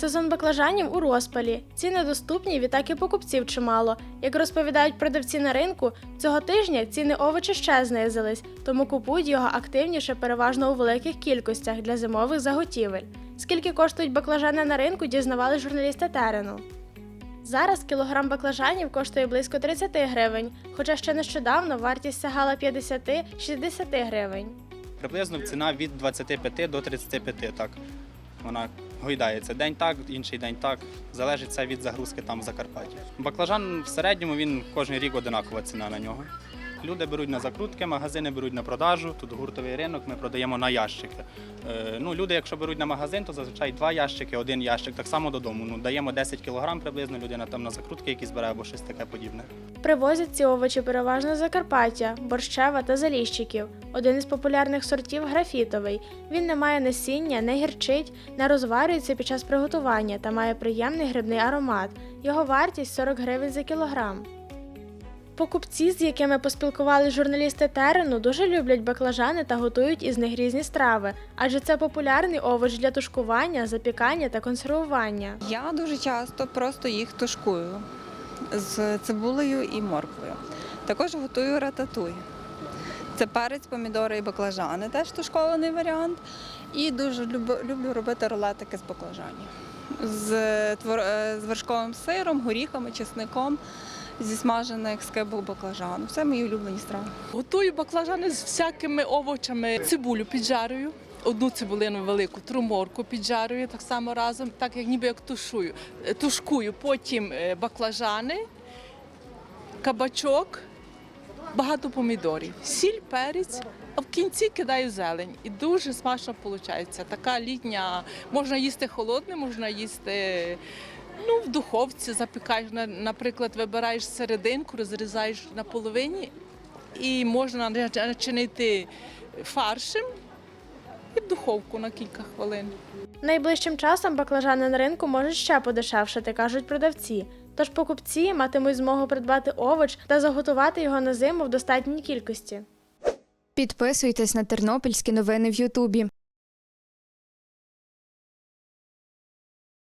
Сезон баклажанів у розпалі. Ціни доступні, відтак і покупців чимало. Як розповідають продавці на ринку, цього тижня ціни овочі ще знизились, тому купують його активніше переважно у великих кількостях для зимових заготівель. Скільки коштують баклажани на ринку, дізнавали журналісти терену. Зараз кілограм баклажанів коштує близько 30 гривень, хоча ще нещодавно вартість сягала 50-60 гривень. Приблизно ціна від 25 до 35, так. Вона гойдається. День так, інший день так. Залежить це від загрузки там в Закарпатті. Баклажан в середньому він кожен рік одинакова ціна на нього. Люди беруть на закрутки, магазини беруть на продажу. Тут гуртовий ринок, ми продаємо на ящики. Е, ну, люди, якщо беруть на магазин, то зазвичай два ящики, один ящик, так само додому. Ну, даємо 10 кг приблизно, людина там на закрутки якісь бере або щось таке подібне. Привозять ці овочі переважно з Закарпаття, Борщева та Заліщиків. Один із популярних сортів графітовий. Він не має насіння, не гірчить, не розварюється під час приготування та має приємний грибний аромат. Його вартість 40 гривень за кілограм. Покупці, з якими поспілкували журналісти терену, дуже люблять баклажани та готують із них різні страви, адже це популярний овоч для тушкування, запікання та консервування. Я дуже часто просто їх тушкую з цибулею і морквою. Також готую рататуй. Це перець, помідори і баклажани, теж тушкований варіант. І дуже люблю, робити рулетики з баклажанів. З, твор- е, з вершковим сиром, горіхами, чесником, зі смажених скибок баклажану. Це мої улюблені страви. Готую баклажани з всякими овочами. Цибулю піджарюю. Одну цибулину велику, труморку піджарюю так само разом, так як ніби як тушую. Е, Тушкую, потім е, баклажани, кабачок, багато помідорів, сіль, перець, а в кінці кидаю зелень. І дуже смачно виходить. Така літня, можна їсти холодне, можна їсти ну, в духовці, запікаєш, наприклад, вибираєш серединку, розрізаєш на половині і можна начинити фаршем і в духовку на кілька хвилин. Найближчим часом баклажани на ринку можуть ще подешевшати, кажуть продавці. Тож покупці матимуть змогу придбати овоч та заготувати його на зиму в достатній кількості. Підписуйтесь на тернопільські новини в Ютубі.